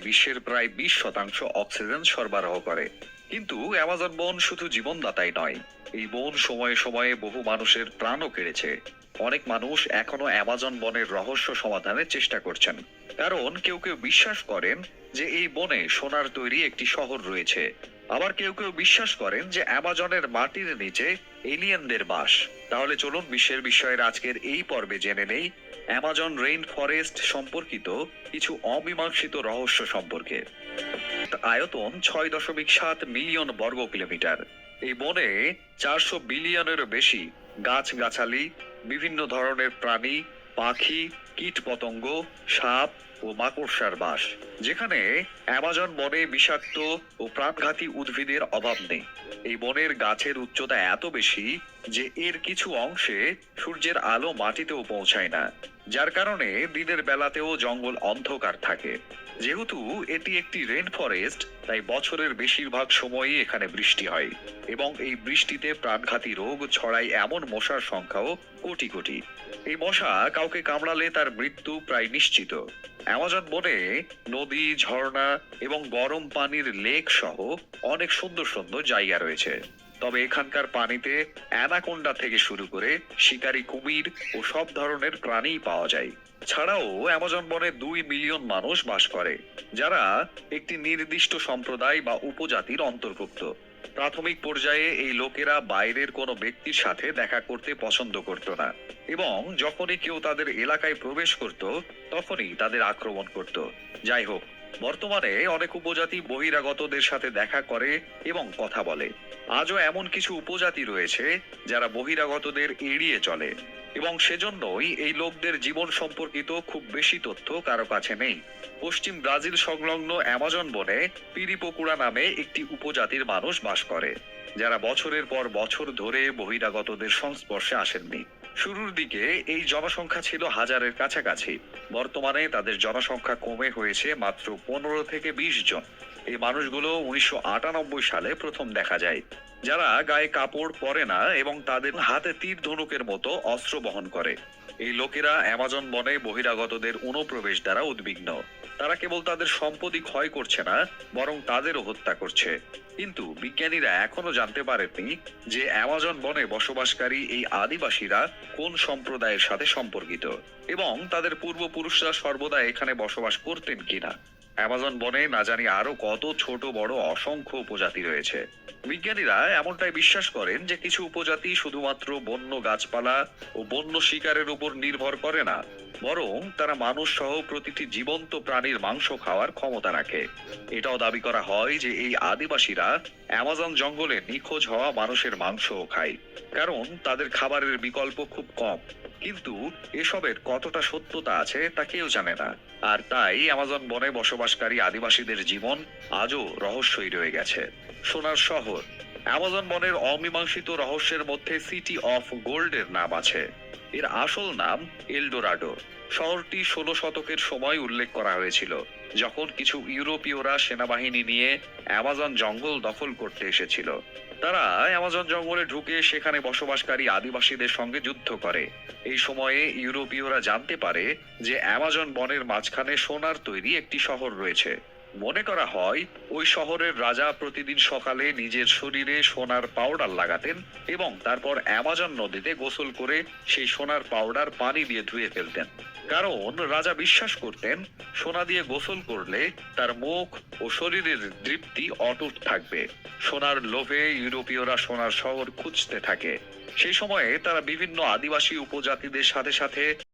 বিশ্বের প্রায় বিশ শতাংশ অক্সিজেন সরবরাহ করে। কিন্তু অ্যামাজন বন শুধু জীবনদাতাই নয়, এই বন সময়ে সময়ে বহু মানুষের প্রাণও কেড়েছে। অনেক মানুষ এখনও অ্যামাজন বনের রহস্য সমাধানের চেষ্টা করছেন। কারণ কেউ কেউ বিশ্বাস করেন যে এই বনে সোনার তৈরি একটি শহর রয়েছে। আবার কেউ কেউ বিশ্বাস করেন যে অ্যামাজনের মাটির নিচে এলিয়েনদের বাস। তাহলে চলুন বিশ্বের বিষয়ের আজকের এই পর্বে জেনে নেই অ্যামাজন রেইন ফরেস্ট সম্পর্কিত কিছু অমীমাংসিত রহস্য সম্পর্কে। আয়তন ছয় দশমিক সাত মিলিয়ন বর্গ কিলোমিটার এই বনে চারশো বিলিয়নেরও বেশি গাছগাছালি, বিভিন্ন ধরনের প্রাণী, পাখি কীট পতঙ্গ সাপ ও মাকড়সার বাস, যেখানে অ্যামাজন বনে বিষাক্ত ও প্রাণঘাতী উদ্ভিদের অভাব নেই। এই বনের গাছের উচ্চতা এত বেশি যে এর কিছু অংশে সূর্যের আলো মাটিতেও পৌঁছায় না, যার কারণে দিনের বেলাতেও জঙ্গল অন্ধকার থাকে। যেহেতু এটি একটি রেন ফরেস্ট, তাই বছরের বেশিরভাগ সময়ই এখানে বৃষ্টি হয়। এবং এই বৃষ্টিতে প্রাণঘাতী রোগ ছড়ায় এমন মশার সংখ্যাও কোটি কোটি। এই মশা কাউকে কামড়ালে তার মৃত্যু প্রায় নিশ্চিত। অ্যামাজন বনে নদী, ঝর্ণা এবং গরম পানির লেক সহ অনেক সুন্দর সুন্দর জায়গা রয়েছে। তবে এখানকার পানিতে অ্যানাকোন্ডা থেকে শুরু করে শিকারী কুমির ও সব ধরনের প্রাণী পাওয়া যায়। ছাড়াও অ্যামাজন বনে দুই মিলিয়ন মানুষ বাস করে, যারা একটি নির্দিষ্ট সম্প্রদায় বা উপজাতির অন্তর্ভুক্ত। প্রাথমিক পর্যায়ে এই লোকেরা বাইরের কোনো ব্যক্তির সাথে দেখা করতে পছন্দ করত না এবং যখনই কেউ তাদের এলাকায় প্রবেশ করত, তখনই তাদের আক্রমণ করত। যাই হোক বর্তমানে অনেক উপজাতি বহিরাগতদের সাথে দেখা করে এবং কথা বলে। আজও এমন কিছু উপজাতি রয়েছে যারা বহিরাগতদের এড়িয়ে চলে। এবং সেজন্যই এই লোকদের জীবন সম্পর্কিত খুব বেশি তথ্য কারও কাছে নেই। পশ্চিম ব্রাজিল সংলগ্ন অ্যামাজন বনে পিরিপোকুড়া নামে একটি উপজাতির মানুষ বাস করে, যারা বছরের পর বছর ধরে বহিরাগতদের সংস্পর্শে আসেননি। শুরুর দিকে এই জনসংখ্যা ছিল হাজারের কাছাকাছি। বর্তমানে তাদের জনসংখ্যা কমে হয়েছে মাত্র পনেরো থেকে বিশ জন। এই মানুষগুলো উনিশশো আটানব্বই সালে প্রথম দেখা যায়। যারা গায়ে কাপড় পরে না এবং তাদের হাতে তীর ধনুকের মতো অস্ত্র বহন করে। এই লোকেরা অ্যামাজন বনে বহিরাগতদের অনুপ্রবেশ দ্বারা উদ্বিগ্ন। তারা কেবল তাদের সম্পত্তি ক্ষয় করছে না, বরং তাদেরও হত্যা করছে। কিন্তু বিজ্ঞানীরা এখনও জানতে পারেননি যে অ্যামাজন বনে বসবাসকারী এই আদিবাসীরা কোন সম্প্রদায়ের সাথে সম্পর্কিত এবং তাদের পূর্বপুরুষরা সর্বদা এখানে বসবাস করতেন কিনা। অ্যামাজন বনে না জানি আরও কত ছোট, বড়, অসংখ্য উপজাতি রয়েছে। বিজ্ঞানীরা এমনটাই বিশ্বাস করেন যে কিছু উপজাতি শুধুমাত্র বন্য গাছপালা ও বন্য শিকারের উপর নির্ভর করে না, বরং তারা মানুষ সহ প্রতিটি জীবন্ত প্রাণীর মাংস খাওয়ার ক্ষমতা রাখে। এটাও দাবি করা হয় যে এই আদিবাসীরা অ্যামাজন জঙ্গলে নিখোঁজ হওয়া মানুষের মাংসও খায়, কারণ তাদের খাবারের বিকল্প খুব কম। কিন্তু এসবের কতটা সত্যতা আছে তা কেউ জানে না। আর তাই আমাজন বনে বসবাসকারী আদিবাসীদের জীবন আজও রহস্যই রয়ে গেছে। সোনার শহর অ্যামাজন বনের অমীমাংসিত রহস্যের মধ্যে সিটি অফ গোল্ডের নাম আছে। এর আসল নাম এলডোরাডো। শহরটি ষোলো শতকের সময় উল্লেখ করা হয়েছিল, যখন কিছু ইউরোপীয়রা সেনাবাহিনী নিয়ে অ্যামাজন জঙ্গল দখল করতে এসেছিল। তারা অ্যামাজন জঙ্গলে ঢুকে সেখানে বসবাসকারী আদিবাসীদের সঙ্গে যুদ্ধ করে। এই সময়ে ইউরোপীয়রা জানতে পারে যে অ্যামাজন বনের মাঝখানে সোনার তৈরি একটি শহর রয়েছে। মনে করা হয়, ওই শহরের রাজা প্রতিদিন সকালে নিজের শরীরে সোনার পাউডার লাগাতেন এবং তারপর অ্যামাজন নদীতে গোসল করে সেই সোনার পাউডার পানি দিয়ে ধুয়ে ফেলতেন। কারণ রাজা বিশ্বাস করতেন, সোনা দিয়ে গোসল করলে তার মুখ ও শরীরের তৃপ্তি অটুট থাকবে। সোনার লোভে ইউরোপীয়রা সোনার শহর খুঁজতে থাকে। সেই সময়ে তারা বিভিন্ন আদিবাসী উপজাতিদের সাথে সাথে